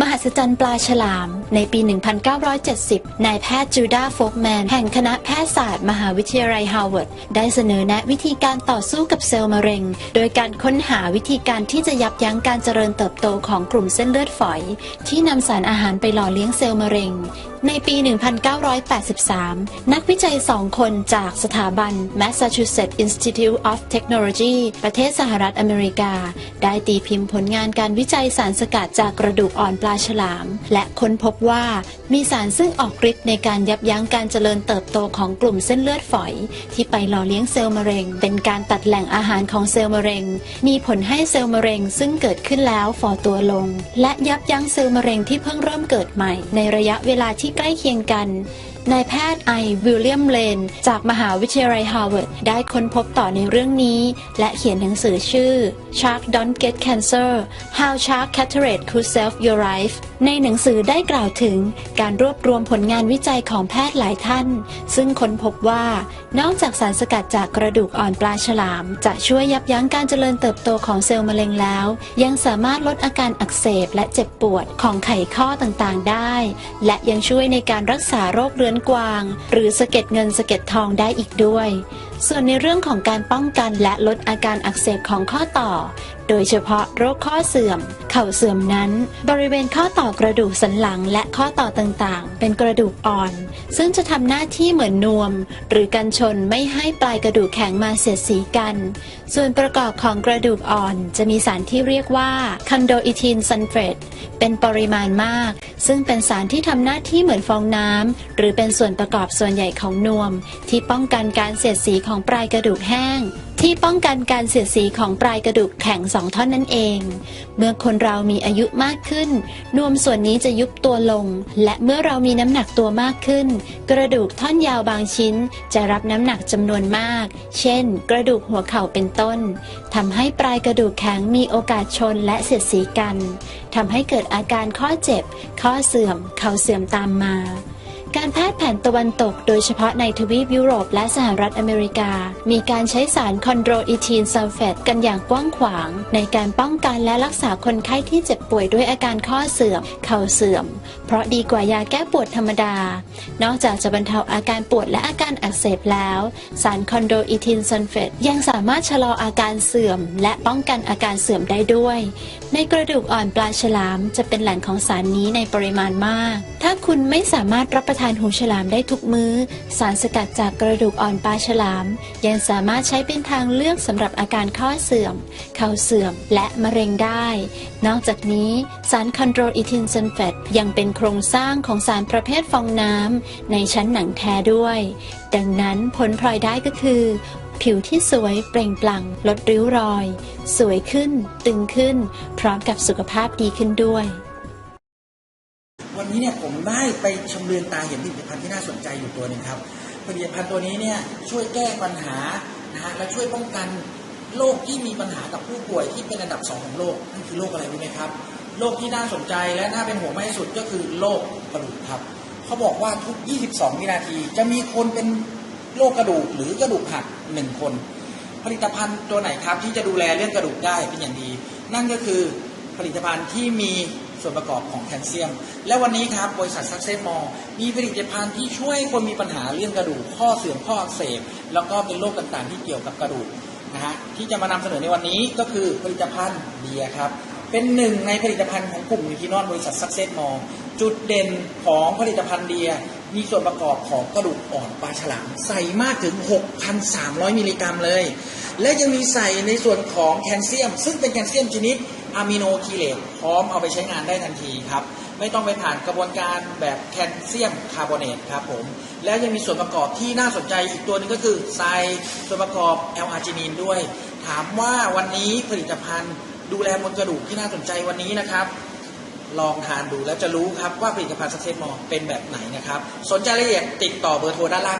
มหัศจรรย์ปลาฉลาม ในปี 1970 นายแพทย์จูดาโฟกแมน แห่งคณะแพทยศาสตร์ มหาวิทยาลัยฮาร์วาร์ด ได้เสนอแนะวิธีการต่อสู้กับเซลล์มะเร็ง โดยการค้นหาวิธีการที่จะยับยั้งการเจริญเติบโตของกลุ่มเส้นเลือดฝอย ที่นำสารอาหารไปหล่อเลี้ยงเซลล์มะเร็ง ในปี 1983 นักวิจัยสองคนจากสถาบัน Massachusetts Institute of Technology ประเทศสหรัฐอเมริกา ได้ตีพิมพ์ผลงานการวิจัยสารสกัดจากกระดูกอ่อนลาฉลาม และค้นพบว่ามีสารซึ่งออกฤทธิ์ในการยับยั้งการเจริญเติบโตของกลุ่มเส้นเลือดฝอย ที่ไปหล่อเลี้ยงเซลล์มะเร็ง เป็นการตัดแหล่งอาหารของเซลล์มะเร็ง มีผลให้เซลล์มะเร็งซึ่งเกิดขึ้นแล้วฝ่อตัวลง และยับยั้งเซลล์มะเร็งที่เพิ่งเริ่มเกิดใหม่ ในระยะเวลาที่ใกล้เคียงกัน นายแพทย์ไอวิลเลียมเลน จากมหาวิทยาลัยฮาร์วาร์ดได้ค้นพบต่อในเรื่องนี้ และเขียนหนังสือชื่อ Shark Don't Get Cancer How Shark Cataract Could Save Your Life ในหนังสือได้กล่าวถึงการรวบรวมผลงานวิจัยของแพทย์หลายท่าน ซึ่งค้นพบว่า นอกจากสารสกัดจากกระดูกอ่อนปลาฉลาม จะช่วยยับยั้งการเจริญเติบโตของเซลล์มะเร็งแล้ว ยังสามารถลดอาการอักเสบและเจ็บปวดของไขข้อต่างๆ ได้ และยังช่วยในการรักษาโรคเรื้อนกวาง หรือสะเก็ดเงินสะเก็ดทองได้อีกด้วย ส่วนในเรื่องของการป้องกันและลดอาการอักเสบของข้อต่อ โดยเฉพาะโรคข้อเสื่อม เข่าเสื่อมนั้น บริเวณข้อต่อกระดูกสันหลังและข้อต่อต่างๆ เป็นกระดูกอ่อน ซึ่งจะทำหน้าที่เหมือนนวม หรือกันชนไม่ให้ปลายกระดูกแข็งมาเสียดสีกัน ส่วนประกอบของกระดูกอ่อนจะมีสารที่เรียกว่าคันโดอิทินซัลเฟตเป็นปริมาณมาก ซึ่งเป็นสารที่ทำหน้าที่เหมือนฟองน้ำหรือเป็นเป็นส่วนประกอบส่วนใหญ่ของนวม ที่ป้องกันการเสียดสีของปลายกระดูกแห้ง ที่ป้องกันการเสียดสีของปลายกระดูกแข็งสองท่อนนั่นเอง เมื่อคนเรามีอายุมากขึ้น นวมส่วนนี้จะยุบตัวลง และเมื่อเรามีน้ำหนักตัวมากขึ้น กระดูกท่อนยาวบางชิ้น จะรับน้ำหนักจำนวนมาก เช่น กระดูกหัวเข่าเป็นต้นทำให้ปลายกระดูกแข็งมีโอกาสชนและเสียดสีกันทำให้เกิดอาการข้อเจ็บ ข้อเสื่อม เข่าเสื่อมตามมา การแพทย์แผนตะวันตก โดยเฉพาะในทวีปยุโรปและสหรัฐอเมริกา มีการใช้สารคอนโดรอิทีนซัลเฟตกันอย่างกว้างขวาง ในการป้องกันและรักษาคนไข้ที่เจ็บป่วยด้วยอาการข้อเสื่อม เข่าเสื่อม เพราะดีกว่ายาแก้ปวดธรรมดา นอกจากจะบรรเทาอาการปวดและอาการอักเสบแล้ว สารคอนโดอิทินซัลเฟตยังสามารถชะลออาการเสื่อม และป้องกันอาการเสื่อมได้ด้วย ในกระดูกอ่อนปลาฉลามจะเป็นแหล่งของสารนี้ในปริมาณมาก ถ้าคุณไม่สามารถรับประทานานหูฉลามได้ทุกมื้อ สารสกัดจากกระดูกอ่อนปลาฉลาม ยังสามารถใช้เป็นทางเลือกสำหรับอาการข้อเสื่อม เข่าเสื่อมและมะเร็งได้ นอกจากนี้สารคอนโดรอิทินซัลเฟตยังเป็นโครงสร้างของสารประเภทฟองน้ำในชั้นหนังแท้ด้วย ดังนั้นผลพลอยได้ก็คือ ผิวที่สวยเปล่งปลั่ง ลดริ้วรอย สวยขึ้น ตึงขึ้น พร้อมกับสุขภาพดีขึ้นด้วย วันนี้เนี่ยผมได้ไปชมเรือนตาเห็นผลิตภัณฑ์ที่น่าสนใจอยู่ตัวหนึ่งครับผลิตภัณฑ์ตัวนี้เนี่ยช่วยแก้ปัญหานะฮะและช่วยป้องกันโรคที่มีปัญหากับผู้ป่วยที่เป็นอันดับสองของโลกนั่นคือโรคอะไรรู้ไหมครับโรคที่น่าสนใจและน่าเป็นห่วงมากที่สุดก็คือโรคกระดูกครับเขาบอกว่าทุก 22 วินาที จะมีคนเป็นโรคกระดูกหรือกระดูกหักหนึ่งคน ผลิตภัณฑ์ตัวไหนครับที่จะดูแลเรื่องกระดูกได้เป็นอย่างดี นั่นก็คือผลิตภัณฑ์ที่มี ส่วนประกอบของแคลเซียม และวันนี้ครับบริษัทซักเซสมอลมีผลิตภัณฑ์ที่ช่วยคนมีปัญหาเรื่องกระดูกข้อเสื่อมข้ออักเสบแล้วก็เป็นโรคต่างๆ ที่เกี่ยวกับกระดูกนะฮะที่จะมานำเสนอในวันนี้ก็คือผลิตภัณฑ์เบียร์ครับเป็นหนึ่งในผลิตภัณฑ์ของกลุ่มนิทินอนบริษัทซักเซสมอลจุดเด่นของผลิตภัณฑ์เดียมีส่วนประกอบของกระดูกอ่อนปลาฉลาม ใส่มากถึง 6,300 มิลลิกรัมเลย และยังมีใส่ในส่วนของแคลเซียม ซึ่งเป็นแคลเซียมชนิด อะมิโนคีเลตพร้อมเอาไปใช้งานได้ทันทีครับ ไม่ต้องไปผ่านกระบวนการแบบแคลเซียมคาร์บอเนตครับผม แล้วยังมีส่วนประกอบที่น่าสนใจอีกตัวหนึงก็คือใส่ส่วนประกอบแอลอาร์จินีนด้วย ถามว่าวันนี้ผลิตภัณฑ์ดูแลมวลกระดูกที่น่าสนใจวันนี้นะครับลองทานดูแล้วจะรู้ครับว่าผลิตภัณฑ์สเตมอลเป็นแบบไหนนะครับ สนใจรายละเอียดติดต่อเบอร์โทรด้านล่าง